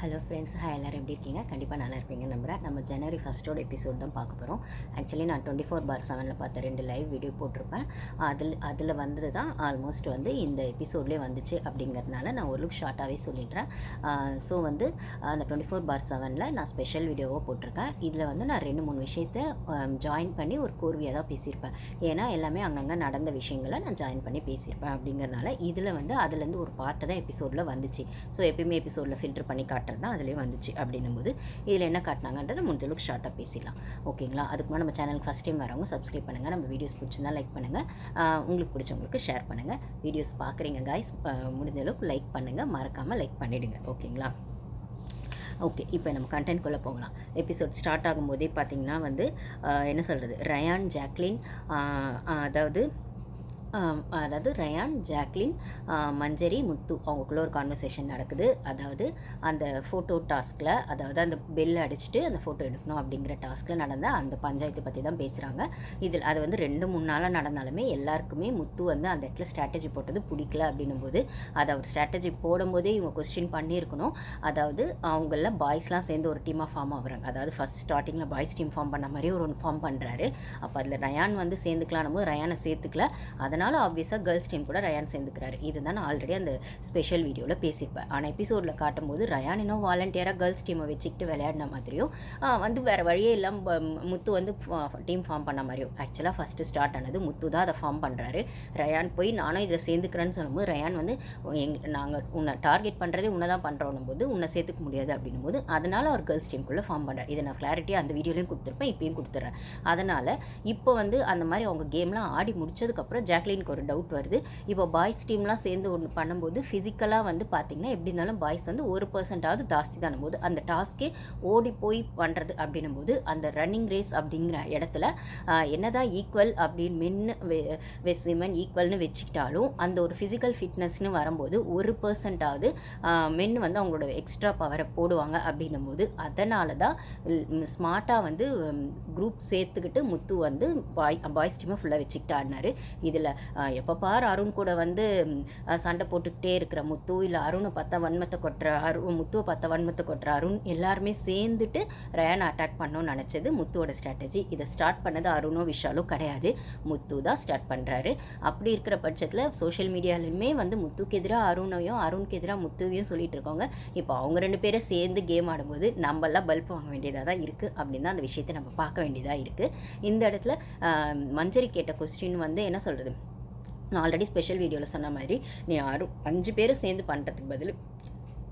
Hello friends hi எல்லோரும் எப்படி இருக்கீங்க? கண்டிப்பாக நல்லா இருப்பீங்க நம்புகிறேன் நம்ம ஜனவரி ஃபஸ்ட்டோட எபிசோட் தான் பார்க்க போகிறோம் ஆக்சுவலி நான் டுவெண்ட்டி ஃபோர் பார் செவனில் பார்த்த ரெண்டு லைவ் வீடியோ போட்டிருப்பேன். அதில் அதில் வந்தது தான் ஆல்மோஸ்ட் வந்து இந்த எபிசோட்லேயே வந்துச்சு அப்படிங்கிறதுனால நான் ஒரு லுக் ஷார்ட்டாகவே சொல்லிடுறேன். ஸோ வந்து அந்த டுவெண்ட்டி ஃபோர் பார் செவனில் நான் ஸ்பெஷல் வீடியோவாக போட்டிருக்கேன். இதில் வந்து நான் ரெண்டு மூணு விஷயத்தை ஜாயின் பண்ணி ஒரு கோர்வையாக தான் பேசியிருப்பேன். ஏன்னா எல்லாமே அங்கங்கே நடந்த விஷயங்களை நான் ஜாயின் பண்ணி பேசியிருப்பேன் அப்படிங்கிறதுனால இதில் வந்து அதுலேருந்து ஒரு பார்ட்டு தான் எபிசோடில் வந்துச்சு. ஸோ எப்பயுமே எபிசோடில் ஃபில்டர் பண்ணி பேட்டர்ன் தான் அதுலேயே வந்துச்சு அப்படின்னும் போது இதில் என்ன காட்டினாங்கன்றதை முடிஞ்சளவுக்கு ஷார்ட்டாக பேசிடலாம். ஓகேங்களா அதுக்கு முன்னாடி நம்ம சேனலுக்கு ஃபஸ்ட் டைம் வரவங்க சப்ஸ்கிரைப் பண்ணுங்கள் நம்ம வீடியோஸ் பிடிச்சிருந்தா லைக் பண்ணுங்கள் உங்களுக்கு பிடிச்சவங்களுக்கு ஷேர் பண்ணுங்கள் வீடியோஸ் பார்க்குறீங்க காய்ஸ் முடிஞ்ச அளவுக்கு லைக் பண்ணுங்கள் மறக்காமல் லைக் பண்ணிவிடுங்க ஓகேங்களா ஓகே இப்போ நம்ம கண்டென்ட்குள்ளே போகலாம். எபிசோட் ஸ்டார்ட் ஆகும்போதே பார்த்தீங்கன்னா வந்து என்ன சொல்கிறது ரயான் ஜாக்லின் அதாவது அதாவது ரயான் ஜாக்லின் மஞ்சரி முத்து அவங்களுக்குள்ள ஒரு கான்வர்சேஷன் நடக்குது. அதாவது அந்த ஃபோட்டோ டாஸ்கில் அதாவது அந்த பெல் அடிச்சுட்டு அந்த ஃபோட்டோ எடுக்கணும் அப்படிங்கிற டாஸ்கில் நடந்த அந்த பஞ்சாயத்து பற்றி தான் பேசுகிறாங்க இதில் அது வந்து ரெண்டு மூணு நாளாக நடந்தாலுமே எல்லாருக்குமே முத்து வந்து அந்த இடத்துல ஸ்ட்ராட்டஜி போட்டது பிடிக்கல அப்படின்னும் போது அதை அவர் ஸ்ட்ராட்டஜி போடும்போதே இவங்க கொஸ்டின் பண்ணியிருக்கணும். அதாவது அவங்கள பாய்ஸ்லாம் சேர்ந்து ஒரு டீமாக ஃபார்ம் ஆகுறாங்க. அதாவது ஃபஸ்ட் ஸ்டார்டிங்கில் பாய்ஸ் டீம் ஃபார்ம் பண்ண மாதிரி ஒரு ஒன்று ஃபார்ம் பண்ணுறாரு அப்போ அதில் ரயான் வந்து சேர்ந்துக்கலாம் போது ரயானை சேர்த்துக்கல. அதனால் அதனால் ஆப்வியஸாக கேர்ள்ஸ் டீம் கூட ரயான் சேர்ந்துக்கிறாரு. இதுதான் நான் ஆல்ரெடி அந்த ஸ்பெஷல் வீடியோவில் பேசியிருப்பேன். ஆனால் எபிசோடில் காட்டும்போது ரயான் இன்னும் வாலண்டியராக கேர்ள்ஸ் டீமை வச்சுக்கிட்டு விளையாடின மாதிரியும் வந்து வேறு வழியே இல்லாமல் முத்து வந்து டீம் ஃபார்ம் பண்ண மாதிரியும். ஆக்சுவலாக ஃபஸ்ட்டு ஸ்டார்ட் ஆனது முத்து தான் அதை ஃபார்ம் பண்ணுறாரு ரயான் போய் நானும் இதை சேர்ந்துக்கிறேன்னு சொல்லும்போது ரயான் வந்து எங் நாங்கள் உன்னை டார்கெட் பண்ணுறதே உன்னை தான் பண்ணுறோம் போது உன்னை சேர்த்துக்க முடியாது அப்படின்னும் போது அதனால் அவர் கேர்ள்ஸ் டீமுக்குள்ளே ஃபார்ம் பண்ணுறாரு இதை நான் கிளாரிட்டியாக அந்த வீடியோலையும் கொடுத்துருப்பேன் இப்பயும் கொடுத்துட்றேன் அதனால் இப்போ வந்து அந்த மாதிரி அவங்க கேம்லாம் ஆடி முடிச்சதுக்கப்புறம் ஜாக்லின் ஜாக்லினுக்கு ஒரு டவுட் வருது. இப்போ பாய்ஸ் டீம்லாம் சேர்ந்து ஒன்று பண்ணும்போது ஃபிசிக்கலாக வந்து பார்த்திங்கன்னா எப்படி இருந்தாலும் பாய்ஸ் வந்து ஒரு பர்சன்டாவது ஜாஸ்தி தானும் போது அந்த டாஸ்க்கே ஓடி போய் பண்ணுறது அப்படின்னும் போது அந்த ரன்னிங் ரேஸ் அப்படிங்கிற இடத்துல என்னதான் ஈக்குவல் அப்படின்னு மென் வெஸ் விமன் ஈக்குவல்னு வச்சுக்கிட்டாலும் அந்த ஒரு ஃபிசிக்கல் ஃபிட்னஸ்னு வரும்போது ஒரு பர்சன்டாவது மென் வந்து அவங்களோட எக்ஸ்ட்ரா பவரை போடுவாங்க அப்படின்னும் போது அதனால தான் ஸ்மார்ட்டாக வந்து குரூப் சேர்த்துக்கிட்டு முத்து வந்து பாய் பாய்ஸ் டீமை ஃபுல்லாக வச்சுக்கிட்டாருனாரு இதில் எப்போ பார் அருண் கூட வந்து சண்டை போட்டுக்கிட்டே இருக்கிற முத்து இல்லை அருணை பார்த்தா வன்மத்தை கொட்டுற அரு முத்துவை பார்த்தா வன்மத்தை கொட்டுற அருண் எல்லாருமே சேர்ந்துட்டு ரயானை அட்டாக் பண்ணணும்னு நினச்சது முத்துவோட ஸ்ட்ராட்டஜி இதை ஸ்டார்ட் பண்ணது அருணோ விஷாலோ கிடையாது. முத்து தான் ஸ்டார்ட் பண்ணுறாரு அப்படி இருக்கிற பட்சத்தில் சோஷியல் மீடியாலுமே வந்து முத்துக்கு எதிராக அருணையும் அருணுக்கு எதிராக முத்துவையும் சொல்லிட்டு இருக்காங்க இப்போ அவங்க ரெண்டு பேரும் சேர்ந்து கேம் ஆடும்போது நம்மளாம் பல்ப் வாங்க வேண்டியதாக தான் இருக்குது அப்படின்னு தான் அந்த விஷயத்தை நம்ம பார்க்க வேண்டியதாக இருக்குது இந்த இடத்துல மஞ்சரி கேட்ட கொஸ்டின் வந்து என்ன சொல்கிறது நான் ஆல்ரெடி ஸ்பெஷல் வீடியோவில் சொன்ன மாதிரி நீ ஆறு அஞ்சு பேரும் சேர்ந்து பண்ணுறதுக்கு பதில்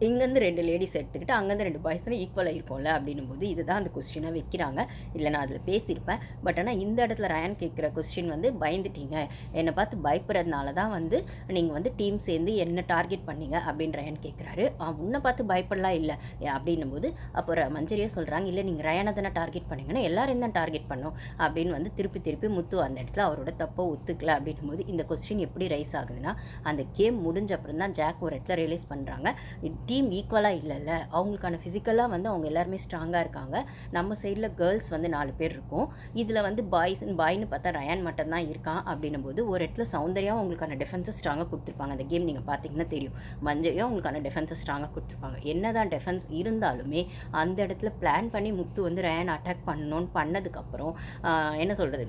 இங்கேருந்து ரெண்டு லேடிஸ் எடுத்துக்கிட்டு அங்கேருந்து ரெண்டு பாய்ஸ்னு ஈக்குவலாக இருக்கும்ல அப்படின்னும் போது இதுதான் அந்த கொஸ்டினாக வைக்கிறாங்க. இல்லை நான் அதில் பேசியிருப்பேன். பட் ஆனால் இந்த இடத்துல ரயான் கேட்குற கொஸ்டின் வந்து பயந்துட்டீங்க. என்னை பார்த்து பயப்படுறதுனால தான் வந்து நீங்கள் வந்து டீம் சேர்ந்து என்ன டார்கெட் பண்ணீங்க அப்படின்னு ரயான் கேட்குறாரு. உன்னை பார்த்து பயப்படலாம் இல்லை. அப்படின்னும் போது அப்போ மஞ்சரியாக சொல்கிறாங்க இல்லை நீங்கள் ரயானை தானே டார்கெட் பண்ணீங்கன்னா எல்லாரும் தான் டார்கெட் பண்ணோம். அப்படின்னு வந்து திருப்பி திருப்பி முத்து அந்த இடத்துல அவரோட தப்பை ஒத்துக்கல அப்படின்னும் போது இந்த கொஸ்டின் எப்படி ரைஸ் ஆகுதுன்னா அந்த கேம் முடிஞ்ச அப்புறம் தான் ஜாக் ஒரு இடத்துல ரியலைஸ் பண்ணுறாங்க டீம் ஈக்குவலாக இல்லைல்ல. அவங்களுக்கான ஃபிசிக்கலாக வந்து அவங்க எல்லாருமே ஸ்ட்ராங்காக இருக்காங்க. நம்ம சைடில் கேர்ள்ஸ் வந்து நாலு பேர் இருக்கும். இதில் வந்து பாய்ஸ் பாய்னு பார்த்தா ரயான் மட்டும் தான் இருக்கான் அப்படின்னும் போது ஒரு இடத்துல சௌந்தர்யாவும் அவங்களுக்கான டிஃபென்ஸை ஸ்ட்ராங்காக கொடுத்துருப்பாங்க. அந்த கேம் நீங்கள் பார்த்தீங்கன்னா தெரியும். மஞ்சையும் அவங்களுக்கான டிஃபென்ஸை ஸ்ட்ராங்காக கொடுத்துருப்பாங்க. என்ன தான் டிஃபென்ஸ் இருந்தாலுமே அந்த இடத்துல பிளான் பண்ணி முத்து வந்து ரயான் அட்டாக் பண்ணணும்னு பண்ணதுக்கப்புறம் என்ன சொல்கிறது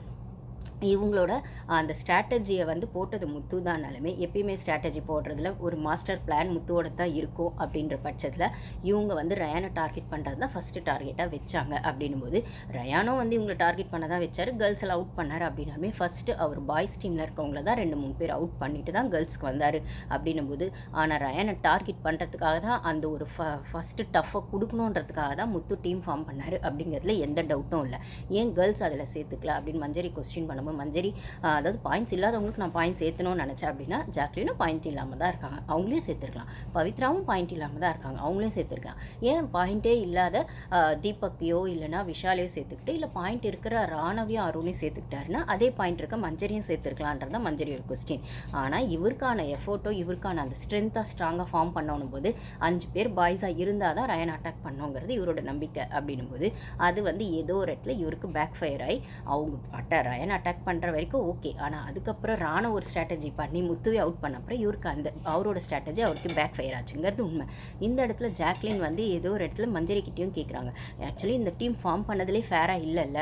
இவங்களோட அந்த ஸ்ட்ராட்டஜியை வந்து போட்டது முத்து தானாலுமே. எப்பயுமே ஸ்ட்ராட்டஜி போடுறதுல ஒரு மாஸ்டர் பிளான் முத்துவோட தான் இருக்கும் அப்படின்ற பட்சத்தில் இவங்க வந்து ரயானை டார்கெட் பண்ணுறது தான் ஃபஸ்ட்டு டார்கெட்டாக வச்சாங்க அப்படின்னும் போது ரயானும் வந்து இவங்களை டார்கெட் பண்ண தான் வச்சார். கேர்ள்ஸ் எல்லாம் அவுட் பண்ணார் அப்படின்னாலுமே ஃபஸ்ட்டு அவர் பாய்ஸ் டீமில் இருக்கவங்கள தான் ரெண்டு மூணு பேர் அவுட் பண்ணிட்டு தான் கேர்ள்ஸ்க்கு வந்தார் அப்படின்னும் போது ஆனால் ரயானை டார்கெட் பண்ணுறதுக்காக தான் அந்த ஒரு ஃப ஃபஸ்ட்டு டஃப்பை கொடுக்கணுன்றதுக்காக தான் முத்து டீம் ஃபார்ம் பண்ணார் அப்படிங்கிறதுல எந்த டவுட்டும் இல்லை. ஏன் கேர்ள்ஸ் அதில் சேர்த்துக்கல அப்படின்னு மஞ்சரி கொஸ்டின் பண்ணும்போது மஞ்சரி. அதாவது பாயிண்ட்ஸ் இல்லாதவங்களுக்கு நான் பாயிண்ட் சேர்த்தணும்னு நினச்சேன் அப்படின்னா ஜாக்லினும் பாயிண்ட் இல்லாமல் தான் இருக்காங்க. அவங்களையும் சேர்த்துருக்கலாம். பவித்ராவும் பாயிண்ட் இல்லாமல் தான் இருக்காங்க. அவங்களையும் சேர்த்துருக்கலாம். ஏன் பாயிண்ட்டே இல்லாத தீபக்கையோ இல்லைனா விஷாலையோ சேர்த்துக்கிட்டு இல்லை பாயிண்ட் இருக்கிற ராணவியும் அருணையும் சேர்த்துக்கிட்டாருன்னா அதே பாயிண்ட் இருக்க மஞ்சரியும் சேர்த்துருக்கலான்றதான் மஞ்சரி ஒரு கொஸ்டின் ஆனால் இவருக்கான எஃபோர்ட்டோ இவருக்கான அந்த ஸ்ட்ரென்த்தாக ஸ்ட்ராங்காக ஃபார்ம் பண்ணணும் போது அஞ்சு பேர் பாய்ஸாக இருந்தால் தான் ரயன் அட்டாக் பண்ணோங்கிறது இவரோட நம்பிக்கை அப்படின்னும் போது அது வந்து ஏதோ ஒரு இடத்துல இவருக்கு பேக் ஃபயர் ஆகி அவங்க அட்டா ரயன் அட்டாக் அட்டாக் பண்ணுற வரைக்கும் ஓகே ஆனால் அதுக்கப்புறம் ராணா ஒரு ஸ்ட்ராட்டஜி பண்ணி முத்துவே அவுட் பண்ண அப்புறம் இவருக்கு அந்த அவரோட ஸ்ட்ராட்டஜி அவருக்கு பேக் ஃபயர் ஆச்சுங்கிறது உண்மை. இந்த இடத்துல ஜாக்லின் வந்து ஏதோ ஒரு இடத்துல மஞ்சரி கிட்டேயும் கேட்குறாங்க ஆக்சுவலி இந்த டீம் ஃபார்ம் பண்ணதுலேயே ஃபேராக இல்லைல்ல.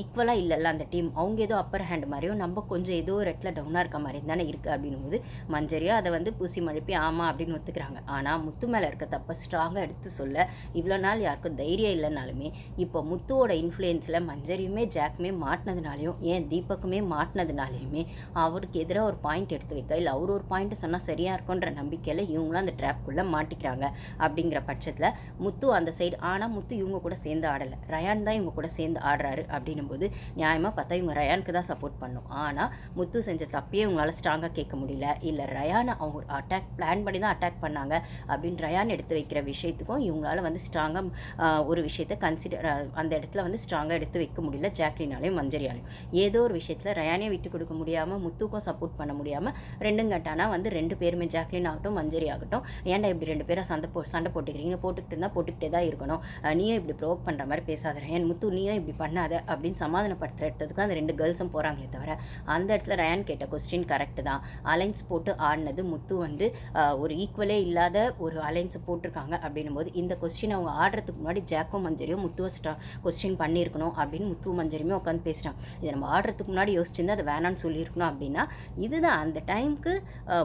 ஈக்குவலாக இல்லைல்ல அந்த டீம் அவங்க ஏதோ அப்பர் ஹேண்ட் மாதிரியும் நம்ம கொஞ்சம் ஏதோ ஒரு இடத்துல டவுனாக இருக்க மாதிரி தானே இருக்குது அப்படின்னும் போது மஞ்சரியா அதை வந்து பூசி மழுப்பி ஆமாம் அப்படின்னு ஒத்துக்கிறாங்க. ஆனால் முத்து மேலே இருக்க தப்பை ஸ்ட்ராங்காக எடுத்து சொல்ல இவ்வளோ நாள் யாருக்கும் தைரியம் இல்லைனாலுமே இப்போ முத்துவோட இன்ஃப்ளூயன்ஸில் மஞ்சரியுமே ஜாக்குமே மாட்டினதுனாலையும் ஏன் பக்கமே மாட்டினதுனாலையுமே அவருக்கு எதிராக ஒரு பாயிண்ட் எடுத்து வைக்க இல்லை அவர் ஒரு பாயிண்ட் சொன்னால் சரியாக இருக்குன்ற நம்பிக்கையில் இவங்களும் அந்த ட்ராப்குள்ளே மாட்டிக்கிறாங்க அப்படிங்கிற பட்சத்தில் முத்து அந்த சைடு ஆனால் முத்து இவங்க கூட சேர்ந்து ஆடலை. ரயான் தான் இவங்க கூட சேர்ந்து ஆடுறாரு அப்படின்னும் போது நியாயமாக பார்த்தா இவங்க ரயானுக்கு தான் சப்போர்ட் பண்ணும். ஆனால் முத்து செஞ்ச தப்பையே இவங்களால ஸ்ட்ராங்காக கேட்க முடியல. இல்லை ரயானை அவங்க அட்டாக் பிளான் பண்ணி தான் அட்டாக் பண்ணாங்க அப்படின்னு ரயான் எடுத்து வைக்கிற விஷயத்துக்கும் இவங்களால வந்து ஸ்ட்ராங்காக ஒரு விஷயத்தை கன்சிடர் அந்த இடத்துல வந்து ஸ்ட்ராங்காக எடுத்து வைக்க முடியல ஜாக்லினாலையும் மஞ்சரியாலையும். ஏதோ ஒரு விஷயத்தில் ரயானே விட்டு கொடுக்க முடியாமல் முத்துக்கும் சப்போர்ட் பண்ண முடியாமல் ரெண்டும் கட்டானா வந்து ரெண்டு பேருமே ஜாக்லின் ஆகட்டும் மஞ்சரி ஆகட்டும். ஏன்டா இப்படி ரெண்டு பேரும் சண்டை போ சண்டை போட்டுக்கிறீங்க? போட்டுக்கிட்டு இருந்தால் போட்டுக்கிட்டே தான் இருக்கணும். நீயும் இப்படி ப்ரோக் பண்ணுற மாதிரி பேசாத ரயான். முத்து நீயும் இப்படி பண்ணாத அப்படின்னு சமாதானப்படுத்துகிற இடத்துக்கு அந்த ரெண்டு கேர்ள்ஸும் போகிறாங்களே தவிர அந்த இடத்துல ரயான் கேட்ட கொஸ்டின் கரெக்டு தான். அலைன்ஸ் போட்டு ஆடினது முத்து வந்து ஒரு ஈக்குவலே இல்லாத ஒரு அலைன்ஸ் போட்டிருக்காங்க அப்படின்னும் போது இந்த கொஸ்டின் அவங்க ஆடுறதுக்கு முன்னாடி ஜாக்கோ மஞ்சரியும் முத்துவை ஸ்டா கொஸ்டின் பண்ணியிருக்கணும் அப்படின்னு முத்து மஞ்சரியுமே உட்காந்து பேசுகிறாங்க இதை நம்ம ஆடுறது ஆடுறதுக்கு முன்னாடி யோசிச்சிருந்து அது வேணான்னு சொல்லியிருக்கணும் அப்படின்னா. இதுதான் அந்த டைமுக்கு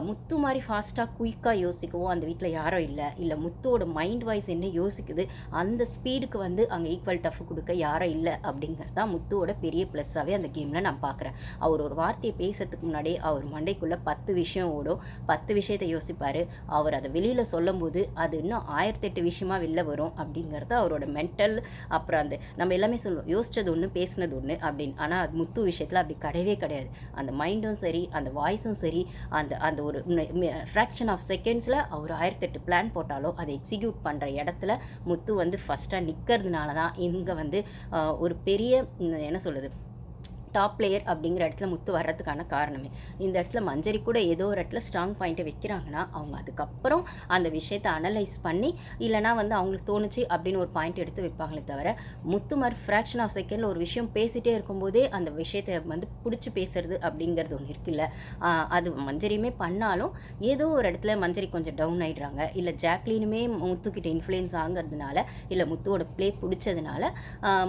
முத்து மாதிரி ஃபாஸ்ட்டாக குயிக்காக யோசிக்கவோ அந்த வீட்டில் யாரும் இல்லை. இல்லை முத்தோட மைண்ட் வாய்ஸ் என்ன யோசிக்குது அந்த ஸ்பீடுக்கு வந்து அங்கே ஈக்குவல் டஃப் கொடுக்க யாரும் இல்லை அப்படிங்கிறது தான் முத்துவோட பெரிய ப்ளஸ்ஸாகவே அந்த கேமில் நான் பார்க்குறேன் அவர் ஒரு வார்த்தையை பேசுறதுக்கு முன்னாடி அவர் மண்டைக்குள்ளே பத்து விஷயம் ஓடும். பத்து விஷயத்தை யோசிப்பார். அவர் அதை வெளியில் சொல்லும்போது அது இன்னும் ஆயிரத்தெட்டு விஷயமா வெளில வரும் அப்படிங்கிறது அவரோட மென்டல் அப்புறம் அந்த நம்ம எல்லாமே சொல்லுவோம் யோசித்தது ஒன்று பேசுனது ஒன்று அப்படின்னு. ஆனால் அது முத்து விஷயத்தில் அப்படி கிடையவே கிடையாது. அந்த மைண்டும் சரி அந்த வாய்ஸும் சரி அந்த அந்த ஒரு ஃப்ராக்ஷன் ஆஃப் செகண்ட்ஸில் அவர் ஆயிரத்தெட்டு பிளான் போட்டாலும் அதை எக்ஸிக்யூட் பண்ணுற இடத்துல முத்து வந்து ஃபஸ்ட்டாக நிற்கிறதுனால தான் இங்கே வந்து ஒரு பெரிய என்ன சொல்லுது டாப் பிளேயர் அப்படிங்கிற இடத்துல முத்து வர்றதுக்கான காரணமே. இந்த இடத்துல மஞ்சரி கூட ஏதோ ஒரு இடத்துல ஸ்ட்ராங் பாயிண்ட்டை வைக்கிறாங்கன்னா அவங்க அதுக்கப்புறம் அந்த விஷயத்தை அனலைஸ் பண்ணி இல்லைனா வந்து அவங்களுக்கு தோணுச்சு அப்படின்னு ஒரு பாயிண்ட் எடுத்து வைப்பாங்களே தவிர முத்து மாதிரி ஃப்ராக்ஷன் ஆஃப் செகண்டில் ஒரு விஷயம் பேசிகிட்டே இருக்கும்போதே அந்த விஷயத்தை வந்து பிடிச்சி பேசுறது அப்படிங்கிறது ஒன்று இருக்குல்ல. அது மஞ்சரியுமே பண்ணாலும் ஏதோ ஒரு இடத்துல மஞ்சரி கொஞ்சம் டவுன் ஆகிடுறாங்க இல்லை ஜாக்லினுமே முத்துக்கிட்ட இன்ஃப்ளூயன்ஸ் ஆகிறதுனால இல்லை முத்துவோட ப்ளே பிடிச்சதுனால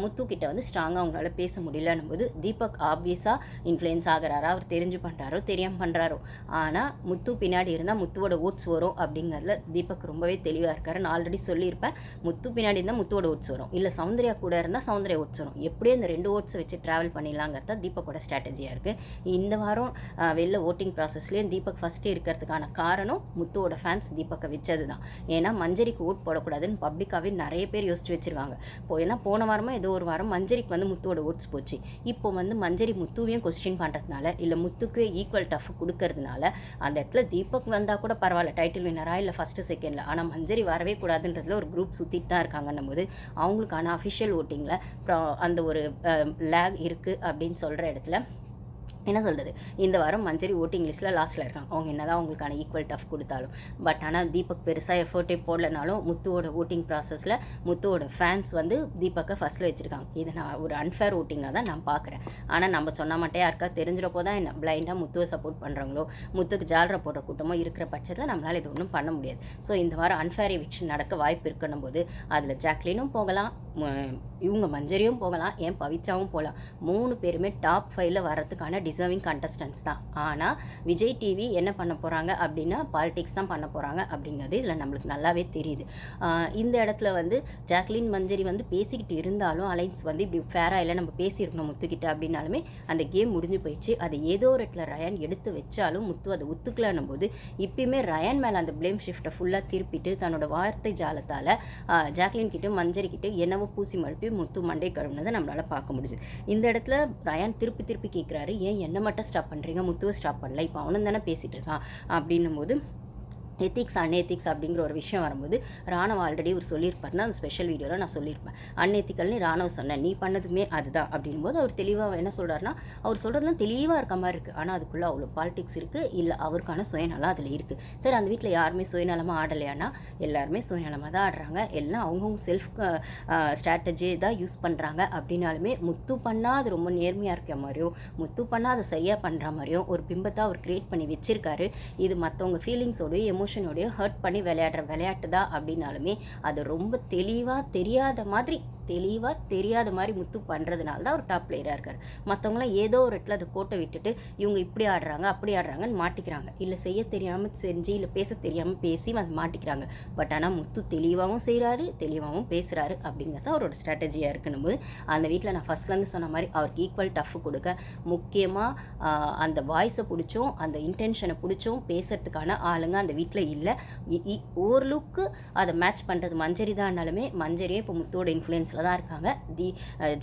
முத்துக்கிட்ட வந்து ஸ்ட்ராங்காக அவங்களால பேச முடியலன்னும் போது தீபக் ஆப்வியஸாக இன்ஃப்ளூயன்ஸ் ஆகிறாரா? அவர் தெரிஞ்சு பண்ணுறாரோ தெரியாமல் பண்ணுறாரோ ஆனால் முத்து பின்னாடி இருந்தால் முத்துவோட ஓட்ஸ் வரும் அப்படிங்கிறதுல தீபக் ரொம்பவே தெளிவாக இருக்கார். நான் ஆல்ரெடி சொல்லியிருப்பேன். முத்து பின்னாடி இருந்தால் முத்துவோட ஓட்ஸ் வரும். இல்லை சௌந்தர்யா கூட இருந்தால் சௌந்தர்யா ஓட்ஸ் வரும். எப்படியும் இந்த ரெண்டு ஓட்ஸை வச்சு ட்ராவல் பண்ணிடலாங்கிறது தீபக்கோட ஸ்ட்ராட்டஜியாக இருக்குது இந்த வாரம் வெளில ஓட்டிங் ப்ராசஸ்லேயும் தீபக் ஃபஸ்ட்டு இருக்கிறதுக்கான காரணம் முத்துவோட ஃபேன்ஸ் தீபக்கை வச்சது தான் ஏன்னா மஞ்சரிக்கு ஓட் போடக்கூடாதுன்னு பப்ளிக்காகவே நிறைய பேர் யோசிச்சு வச்சுருக்காங்க இப்போ ஏன்னா போன வாரமாக ஏதோ ஒரு வாரம் மஞ்சரிக்கு வந்து முத்துவோட ஓட்ஸ் போச்சு. இப்போ வந்து மஞ்சரி முத்துவையும் கொஸ்டின் பண்ணுறதுனால இல்லை முத்துக்கு ஈக்குவல் டஃப் கொடுக்கறதுனால அந்த இடத்துல தீபக் வந்தால் கூட பரவாயில்ல டைட்டில் வின்னரா இல்லை ஃபஸ்ட்டு செகண்டில் ஆனால் மஞ்சரி வரவே கூடாதுன்றதுல ஒரு குரூப் சுற்றிட்டு தான் இருக்காங்கன்னும் போது அவங்களுக்கான அஃபிஷியல் ஓட்டிங்கில் அந்த ஒரு லேக் இருக்குது அப்படின்னு சொல்கிற இடத்துல என்ன சொல்கிறது இந்த வாரம் மஞ்சரி ஓட்டு லிஸ்ட்டில் லாஸ்ட்டில் இருக்காங்க. அவங்க என்னதான் அவங்களுக்கான ஈக்குவல் டஃப் கொடுத்தாலும். பட் ஆனால் தீபக் பெருசாக எஃபர்ட்டே போடலனாலும் முத்துவோட ஓட்டிங் ப்ராசஸில் முத்துவோட ஃபேன்ஸ் வந்து தீபக்கை ஃபஸ்ட்டில் வச்சுருக்காங்க. இதை நான் ஒரு அன்ஃபேர் ஓட்டிங்காக தான் நான் பார்க்குறேன். ஆனால் நம்ம சொன்ன மட்டும் யாருக்கா தெரிஞ்சிடப்போ தான் என்ன? பிளைண்டாக முத்துவை சப்போர்ட் பண்ணுறாங்களோ முத்துக்கு ஜால்ரா போடுற கூட்டமோ இருக்கிற பட்சத்தில் நம்மளால் இது ஒன்றும் பண்ண முடியாது. ஸோ இந்த வாரம் அன்ஃபேர் எவிக்ஷன் நடக்க வாய்ப்பு இருக்கணும் போது அதில் ஜாக்லினும் போகலாம். இவங்க மஞ்சரியும் போகலாம். ஏன் பவித்ராவும் போகலாம். மூணு பேருமே டாப் ஃபைவ்ல வரதுக்கான டிசர்விங் கண்டஸ்டன்ஸ் தான். ஆனால் விஜய் டிவி என்ன பண்ண போகிறாங்க அப்படின்னா பாலிடிக்ஸ் தான் பண்ண போகிறாங்க அப்படிங்கிறது இதில் நம்மளுக்கு நல்லாவே தெரியுது. இந்த இடத்துல வந்து ஜாக்லின் மஞ்சரி வந்து பேசிக்கிட்டு இருந்தாலும் அலைன்ஸ் வந்து இப்படி ஃபேராக இல்லை நம்ம பேசியிருக்கணும் முத்துக்கிட்ட அப்படின்னாலுமே அந்த கேம் முடிஞ்சு போயிடுச்சு. அது ஏதோ ஒரு இடத்துல ரயான் எடுத்து வச்சாலும் முத்து அதை ஒத்துக்கலன்னும் போது இப்பயுமே ரயான் மேலே அந்த ப்ளேம் ஷிஃப்ட்டை ஃபுல்லாக திருப்பிட்டு தன்னோட வார்த்தை ஜாலத்தால் ஜாக்லின் கிட்ட மஞ்சரி கிட்ட என்னவோ பூசி மழுப்பி முத்து மண்டை கழுவுனதை நம்மளால் பார்க்க முடியுது இந்த இடத்துல ரயான் திருப்பி திருப்பி கேட்குறாரு ஏன் என்ன மட்டும் ஸ்டாப் பண்ணுறீங்க முத்துவை ஸ்டாப் பண்ணல. இப்போ அவனும் தானே பேசிகிட்டு இருக்கான். அப்படின்னும் போது எத்திக்ஸ் அன்எத்திக்ஸ் அப்படிங்கிற ஒரு விஷயம் வரும்போது ராணவ் ஆல்ரெடி ஒரு சொல்லியிருப்பாருன்னா அந்த ஸ்பெஷல் வீடியோவில் நான் சொல்லியிருப்பேன். அன்எத்திக்கல்னு ராணுவம் சொன்னேன் நீ பண்ணதுமே அதுதான். அப்படின்போது அவர் தெளிவாக என்ன சொல்கிறாருன்னா அவர் சொல்கிறதுலாம் தெளிவாக இருக்க மாதிரி இருக்குது ஆனால் அதுக்குள்ளே அவ்வளோ பாலிடிக்ஸ் இருக்குது இல்லை அவருக்கான சுயநலம் அதில் இருக்குது சரி அந்த வீட்டில் யாருமே சுயநலமாக ஆடலையானா எல்லாருமே சுயநலமாக தான் ஆடுறாங்க. எல்லாம் அவங்கவுங்க செல்ஃப் ஸ்ட்ராட்டஜி தான் யூஸ் பண்ணுறாங்க அப்படின்னாலுமே முத்து பண்ணால் அது ரொம்ப நேர்மையாக இருக்க மாதிரியோ முத்து பண்ணால் அதை சரியாக பண்ணுற மாதிரியோ ஒரு பிம்பத்தை அவர் க்ரியேட் பண்ணி வச்சுருக்காரு. இது மற்றவங்க ஃபீலிங்ஸோடய எமோஷனோடய ஹர்ட் பண்ணி விளையாடுற விளையாட்டு தான் அப்படின்னாலுமே அது ரொம்ப தெளிவாக தெரியாத மாதிரி தெளிவாக தெரியாத மாதிரி முத்து பண்ணுறதுனால தான் ஒரு டாப் பிளேயராக இருக்கார். மற்றவங்களாம் ஏதோ ஒரு இடத்துல அதை கோட்டை விட்டுட்டு இவங்க இப்படி ஆடுறாங்க அப்படி ஆடுறாங்கன்னு மாட்டிக்கிறாங்க. இல்லை செய்ய தெரியாமல் செஞ்சு இல்லை பேச தெரியாமல் பேசி அதை மாட்டிக்கிறாங்க. பட் ஆனால் முத்து தெளிவாகவும் செய்கிறாரு தெளிவாகவும் பேசுகிறாரு அப்படிங்கிறது அவரோட ஸ்ட்ராட்டஜியாக இருக்கணும் போது. அந்த வீட்டில் நான் ஃபஸ்ட்லேருந்து சொன்ன மாதிரி அவருக்கு ஈக்குவல் டஃப் கொடுக்க முக்கியமாக அந்த வாய்ஸை பிடிச்சும் அந்த இன்டென்ஷனை பிடிச்சும் பேசுறதுக்கான ஆளுங்க அந்த வீட்டில் இல்லை. ஓரளவுக்கு அதை மேட்ச் பண்ணுறது மஞ்சரி தான்னாலுமே மஞ்சரியே இப்போ முத்தோட இன்ஃப்ளூயன்ஸில் தான் இருக்காங்க. தி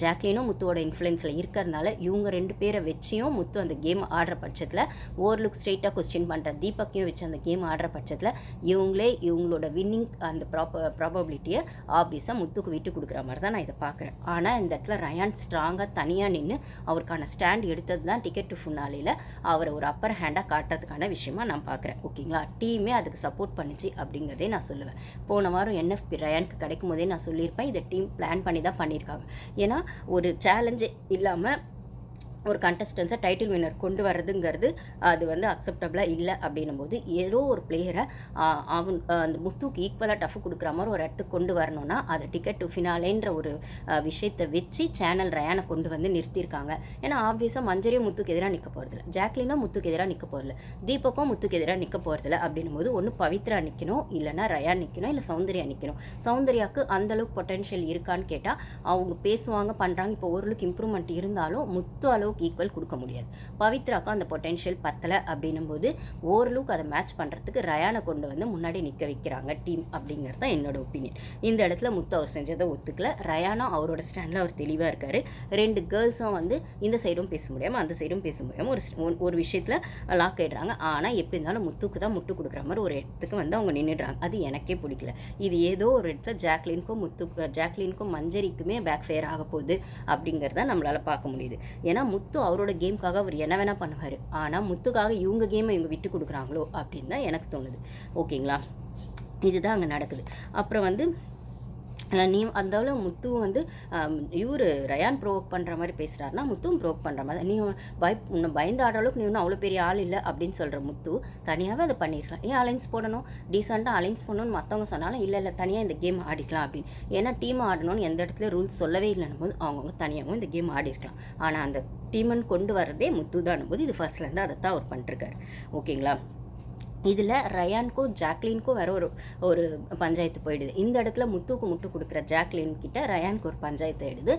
ஜாக்லினும் முத்துவோட இன்ஃப்ளூயன்ஸில் இருக்கிறதுனால இவங்க ரெண்டு பேரை வச்சியும் முத்து அந்த கேம் ஆடுற பட்சத்தில் ஓவர்லுக் ஸ்ட்ரெயிட்டாக கொஸ்டின் பண்ணுற தீபக்கையும் வச்சு அந்த கேம் ஆடுற பட்சத்தில் இவங்களே இவங்களோட வின்னிங் அந்த ப்ராப்ப ப்ராபபிலிட்டியை ஆப்வியஸாக முத்துக்கு விட்டு கொடுக்குற மாதிரி தான் நான் இதை பார்க்குறேன். ஆனால் இந்த இடத்துல ரயான் ஸ்ட்ராங்காக தனியாக நின்று அவருக்கான ஸ்டாண்ட் எடுத்தது தான் டிக்கெட் டு ஃபுனாலியில் அவரை ஒரு அப்பர் ஹேண்டாக காட்டுறதுக்கான விஷயமா நான் பார்க்குறேன். ஓகேங்களா? டீமே அதுக்கு சப்போர்ட் பண்ணுச்சு அப்படிங்கிறதே நான் சொல்லுவேன். போன வாரம் என்எஃப்பி ரயானுக்கு கிடைக்கும் போதே நான் சொல்லியிருப்பேன் இதை டீம் பிளான் பண்ணி தான் பண்ணியிருக்காங்க ஏன்னா ஒரு சேலஞ்சே இல்லாமல் ஒரு கண்டஸ்டன்ஸை டைட்டில் வின்னர் கொண்டு வர்றதுங்கிறது அது வந்து அக்செப்டபிளாக இல்லை அப்படின்னும் போது ஏதோ ஒரு பிளேயரை அவன் அந்த முத்துக்கு ஈக்குவலாக டஃப் கொடுக்குற மாதிரி ஒரு இடத்துக்கு கொண்டு வரணும்னா அதை டிக்கெட் டு ஃபினாலேன்ற ஒரு விஷயத்தை வச்சு சேனல் ரயானை கொண்டு வந்து நிறுத்தியிருக்காங்க. ஏன்னா ஆப்வியஸாக மஞ்சரியும் முத்துக்கு எதிராக நிற்க போகிறதில்ல ஜாக்லினும் முத்துக்கு எதிராக நிற்க போகிறதில்ல தீபக்கும் முத்துக்கு எதிராக நிற்க போகிறதில்ல அப்படின்னும் போது ஒன்று பவித்ரா நிற்கணும் இல்லைன்னா ரயான் நிற்கணும் இல்லை சௌந்தர்யா நிற்கணும் சௌந்தர்யாவுக்கு அந்த அளவுக்கு இருக்கான்னு கேட்டால் அவங்க பேசுவாங்க பண்ணுறாங்க இப்போ ஓரளவுக்கு இம்ப்ரூவ்மெண்ட் இருந்தாலும் முத்து அளவுக்கு ஈக்குவல் கொடுக்க முடியாது. பவித்ராக்கும் அந்த பொட்டென்ஷியல் பத்தலை அப்படின்னும் போது ஓரளவுக்கு அதை மேட்ச் பண்ணுறதுக்கு ரயானை கொண்டு வந்து முன்னாடி நிற்க வைக்கிறாங்க டீம் அப்படிங்கிறது தான் என்னோட ஒப்பீனியன் இந்த இடத்துல முத்து அவர் செஞ்சதை ஒத்துக்கல. ரயானா அவரோட ஸ்டாண்டில் அவர் தெளிவாக இருக்கார். ரெண்டு கேர்ள்ஸும் வந்து இந்த சைடும் பேச முடியாமல் அந்த சைடும் பேச முடியாமல் ஒரு ஒரு- விஷயத்தில் லாக் ஆயிடுறாங்க. ஆனால் எப்படி இருந்தாலும் முத்துக்கு தான் முட்டு கொடுக்குற மாதிரி ஒரு இடத்துக்கு வந்து அவங்க நின்றுடுறாங்க அது எனக்கே பிடிக்கல. இது ஏதோ ஒரு இடத்துல ஜாக்லின்க்கும் முத்து ஜாக்லின்க்கும் மஞ்சரிக்குமே பேக் ஃபேர் ஆக போகுது அப்படிங்கிறத நம்மளால் பார்க்க முடியுது. ஏன்னா முத்து அவரோட கேம்க்காக அவர் என்ன வேணால் பண்ணுவார். ஆனால் முத்துக்காக இவங்க கேமை இவங்க விட்டு கொடுக்குறாங்களோ அப்படின்னு தான் எனக்கு தோணுது. ஓகேங்களா? இதுதான் அங்கே நடக்குது. அப்புறம் வந்து நீ அந்த அளவு முத்து வந்து இவர் ரயான் ப்ரோவோக் பண்ணுற மாதிரி பேசுகிறாருன்னா முத்துவும் ப்ரோவோக் பண்ணுற மாதிரி நீ பய உன்னை பயந்து ஆடுற அளவுக்கு நீ ஒன்றும் அவ்வளோ பெரிய ஆள் இல்லை அப்படின்னு சொல்கிற முத்து தனியாகவே அதை பண்ணிருக்கலாம். ஏன் அலைன்ஸ் போடணும்? டீசெண்டாக அலைன்ஸ் பண்ணணும்னு மற்றவங்க சொன்னாலும் இல்லை இல்லை தனியாக இந்த கேம் ஆடிக்கலாம் அப்படின்னு. ஏன்னா டீம் ஆடணும்னு எந்த இடத்துல ரூல்ஸ் சொல்லவே இல்லைன்னும் போது அவங்கவுங்க தனியாகவும் இந்த கேம் ஆடிருக்கலாம். ஆனால் அந்த டீமன் கொண்டு வரதே முத்து தான் போது இது ஃபர்ஸ்ட்லேருந்து அதை தான் அவர் பண்ணிருக்காரு. ஓகேங்களா? இதில் ரயானுக்கும் ஜாக்லினுக்கும் வேற ஒரு ஒரு பஞ்சாயத்து போயிடுது. இந்த இடத்துல முத்துக்கு முட்டு கொடுக்குற ஜாக்லின் கிட்ட ரயான்க்கு ஒரு பஞ்சாயத்து ஆயிடுது.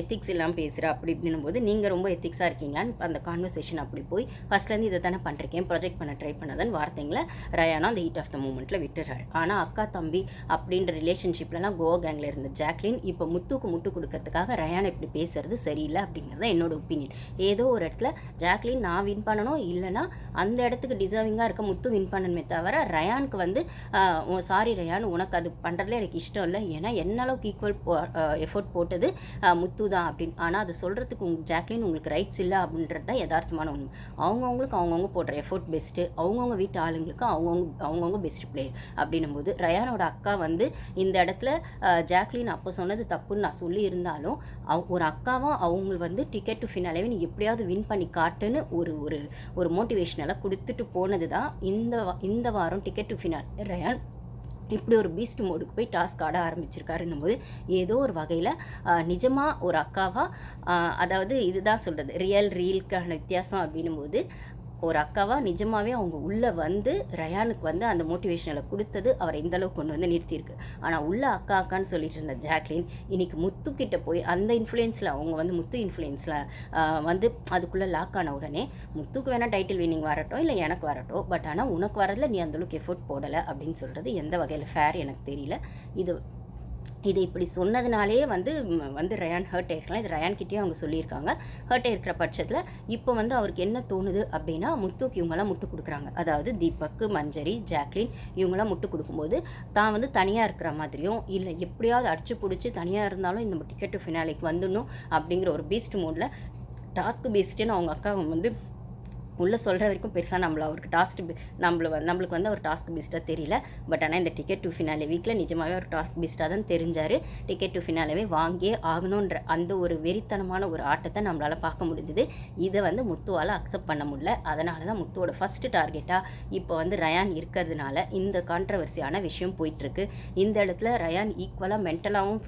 எத்திக்ஸ் எல்லாம் பேசுகிற அப்படி இப்படின்னும் போது நீங்கள் ரொம்ப எத்திக்ஸாக இருக்கீங்களான்னு அந்த கான்வர்சேஷன் அப்படி போய் ஃபர்ஸ்ட்லேருந்து இதை தானே பண்ணுறேன் ப்ரொஜெக்ட் பண்ண ட்ரை பண்ணதன் வார்த்தைங்களை ரயானா அந்த ஹீட் ஆஃப் த மூமெண்ட்டில் விட்டுறாரு. ஆனால் அக்கா தம்பி அப்படின்ற ரிலேஷன்ஷிப்லலாம் கோவா கேங்கில் இருந்த ஜாக்லின் இப்போ முத்துக்கு முட்டு கொடுக்கறதுக்காக ரயானை இப்படி பேசுறது சரியில்லை அப்படிங்கிறது என்னோட ஒப்பீனியன் ஏதோ ஒரு இடத்துல ஜாக்லின் நான் வின் பண்ணணும் இல்லைன்னா அந்த இடத்துக்கு டிசர்விங்காக இருக்க முத்து வின் பண்ணணுமே தவிர ரயானுக்கு வந்து சாரி ரயான் உனக்கு அது பண்ணுறதுல எனக்கு இஷ்டம் இல்லை. ஏன்னா என்ன அளவுக்கு ஈக்குவல் எஃபோர்ட் போட்டது முத்து தான் அப்படின்னு. ஆனால் அது சொல்கிறதுக்கு உங்கள் ஜாக்லின் உங்களுக்கு ரைட்ஸ் இல்லை அப்படின்றது தான் யதார்த்தமான ஒன்று அவங்கவுங்களுக்கு அவங்கவுங்க போடுற எஃபோர்ட் பெஸ்ட்டு அவங்கவுங்க வீட்டு ஆளுங்களுக்கு அவங்கவுங்க அவங்கவுங்க பெஸ்ட் பிளேயர் அப்படின்னும் போது ரயானோட அக்கா வந்து இந்த இடத்துல ஜாக்லின் அப்போ சொன்னது தப்புன்னு நான் சொல்லியிருந்தாலும் அவ- ஒரு அக்காவும் அவங்க வந்து டிக்கெட் டு ஃபினாலேவே நீ எப்படியாவது வின் பண்ணி காட்டுன்னு ஒரு ஒரு ஒரு மோட்டிவேஷனெல்லாம் கொடுத்துட்டு போனது தான் இந்த இந்த வாரம் டிக்கெட் டு ஃபினால் ரயான் இப்படி ஒரு பீஸ்ட் மோடுக்கு போய் டாஸ்க் ஆட ஆரம்பிச்சிருக்காருன்னும் போது ஏதோ ஒரு வகையில் நிஜமாக ஒரு அக்காவாக அதாவது இதுதான் சொல்கிறது ரியல் ரீலுக்கான வித்தியாசம் அப்படின்னும் போது ஒரு அக்காவாக நிஜமாவே அவங்க உள்ளே வந்து ரயானுக்கு வந்து அந்த மோட்டிவேஷனலை கொடுத்தது அவரை இந்தளவுக்கு கொண்டு வந்து நிறுத்தியிருக்கு. ஆனால் உள்ள அக்கா அக்கான்னு சொல்லிட்டு இருந்த ஜாக்லின் இன்றைக்கி முத்துக்கிட்ட போய் அந்த இன்ஃப்ளூயன்ஸில் அவங்க வந்து முத்து இன்ஃப்ளூயன்ஸில் வந்து அதுக்குள்ளே லாக் ஆன உடனே முத்துக்கு வேணால் டைட்டில் வின்னிங் வரட்டும் இல்லை எனக்கு வரட்டும் பட் ஆனால் உனக்கு வரதில் நீ அந்தளவுக்கு எஃபோர்ட் போடலை அப்படின்னு சொல்கிறது எந்த வகையில் ஃபேர் எனக்கு தெரியல. இது இது இப்படி சொன்னதுனாலே வந்து வந்து ரயான் ஹர்ட் ஆயிருக்கலாம். இது ரயான்கிட்டேயும் அவங்க சொல்லியிருக்காங்க. ஹர்ட் ஆயிருக்கிற பட்சத்தில் இப்போ வந்து அவருக்கு என்ன தோணுது அப்படின்னா முத்துக்கு இவங்கெல்லாம் முட்டு கொடுக்குறாங்க. அதாவது தீபக்கு மஞ்சரி ஜாக்லின் இவங்கெல்லாம் முட்டு கொடுக்கும்போது தான் வந்து தனியாக இருக்கிற மாதிரியும் இல்லை எப்படியாவது அடிச்சு பிடிச்சி தனியாக இருந்தாலும் இந்த டிக்கெட்டு ஃபினாலிக்கு வந்துடணும் அப்படிங்கிற ஒரு பீஸ்ட் மூடில் டாஸ்க் பேஸ்டுன்னு அவங்க அக்கா வந்து உள்ளே சொல்கிற வரைக்கும் பெருசாக நம்மள அவருக்கு டாஸ்க் நம்மள நம்மளுக்கு வந்து அவர் டாஸ்க் பெஸ்ட்டாக தெரியல. பட் ஆனால் இந்த டிக்கெட் டு ஃபினாலே வீக்கில் நிஜமாகவே அவர் டாஸ்க் பெஸ்ட்டாக தான் தெரிஞ்சார். டிக்கெட் டு ஃபினாலேவே வாங்கியே ஆகணுன்ற அந்த ஒரு வெறித்தனமான ஒரு ஆட்டத்தை நம்மளால் பார்க்க முடிஞ்சுது. இதை வந்து முத்துவால் அக்செப்ட் பண்ண முடியல. அதனால தான் முத்துவோட ஃபஸ்ட்டு டார்கெட்டாக இப்போ வந்து ரயான் இருக்கிறதுனால இந்த கான்ட்ரவர்சியான விஷயம் போயிட்டுருக்கு. இந்த இடத்துல ரயான் ஈக்குவலாக மென்டலாகவும்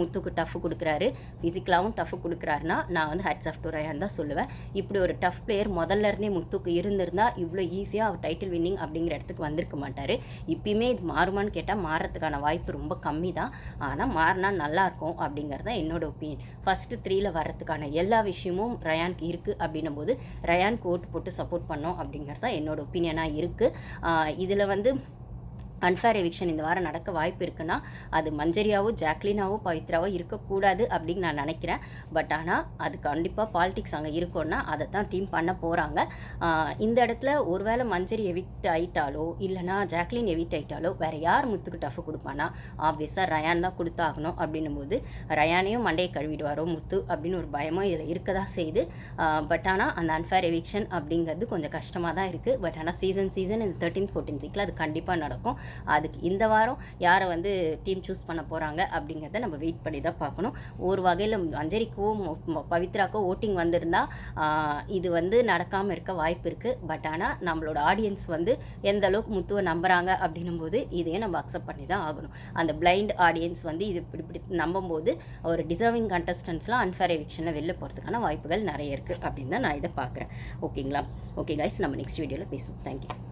முத்துக்கு டஃப் கொடுக்குறாரு. ஃபிசிக்கலாகவும் டஃப் கொடுக்குறாருன்னா நான் வந்து ஹேட்ஸ் ஆஃப் டு ரயான் தான் சொல்லுவேன். இப்படி ஒரு டஃப் பிளேயர் முதல்ல இருந்தே முத்துக்கு இருந்திருந்தா இவ்வளோ ஈஸியாக அவர் டைட்டில் வின்னிங் அப்படிங்கிற இடத்துக்கு வந்திருக்க மாட்டார். இப்பயுமே இது மாறுமான்னு கேட்டால் மாறத்துக்கான வாய்ப்பு ரொம்ப கம்மி தான் ஆனால் மாறினா நல்லாயிருக்கும் அப்படிங்கிறது தான் என்னோட ஒப்பீனியன் ஃபஸ்ட்டு த்ரீயில் வர்றதுக்கான எல்லா விஷயமும் ரயானுக்கு இருக்குது அப்படின்னும் போது ரயான் கோட் போட்டு சப்போர்ட் பண்ணோம் அப்படிங்கிறது தான் என்னோட ஒப்பீனியனாக இருக்குது இதில் வந்து அன்ஃபேர் எவிக்ஷன் இந்த வாரம் நடக்க வாய்ப்பு இருக்குன்னா அது மஞ்சரியாவோ ஜாக்லினாவோ பவித்ராவோ இருக்கக்கூடாது அப்படின்னு நான் நினைக்கிறேன். பட் ஆனால் அது கண்டிப்பாக பாலிடிக்ஸ் அங்கே இருக்கும்னா அதை தான் டீம் பண்ண போகிறாங்க இந்த இடத்துல ஒருவேளை மஞ்சரி எவிக்ட் ஆயிட்டாலோ இல்லைனா ஜாக்லின் எவிக்ட் ஆயிட்டாலோ வேறு யார் முத்துக்கு டஃப் கொடுப்பானா ஆப்வியஸாக ரயான் தான் கொடுத்தாகணும் அப்படின்னும் போது ரயானையும் மண்டையை கழுவிடுவாரோ முத்து அப்படின்னு ஒரு பயமும் இதில் இருக்க தான் செய்யுது பட் ஆனால் அந்த அன்ஃபேர் எவிக்ஷன் அப்படிங்கிறது கொஞ்சம் கஷ்டமாக தான் இருக்குது பட் ஆனால் சீசன் சீசன் இந்த தேர்ட்டீன் ஃபோர்டீன் வீக்கில் அது கண்டிப்பாக நடக்கும். அதுக்கு இந்த வாரம் யாரை வந்து டீம் சூஸ் பண்ண போகிறாங்க அப்படிங்கிறத நம்ம வெயிட் பண்ணி தான் பார்க்கணும். ஒரு வகையில் அஞ்சரிக்கோ பவித்ராக்கோ ஓட்டிங் வந்திருந்தால் இது வந்து நடக்காமல் இருக்க வாய்ப்பு இருக்குது பட் ஆனால் நம்மளோட ஆடியன்ஸ் வந்து எந்த அளவுக்கு முத்துவை நம்புகிறாங்க அப்படின்னும் போது இதையும் நம்ம அக்செப்ட் பண்ணி தான் ஆகணும். அந்த பிளைண்ட் ஆடியன்ஸ் வந்து இது இப்படி இப்படி நம்பும்போது ஒரு டிசர்விங் கண்டஸ்டன்ஸ்லாம் அன்ஃபேர் எவிக்ஷனில் வெளில போகிறதுக்கான வாய்ப்புகள் நிறைய இருக்குது அப்படின்னு தான் நான் இதை பார்க்குறேன். ஓகேங்களா ஓகே கைஸ் நம்ம நெக்ஸ்ட் வீடியோவில் பேசுவோம். தேங்க்யூ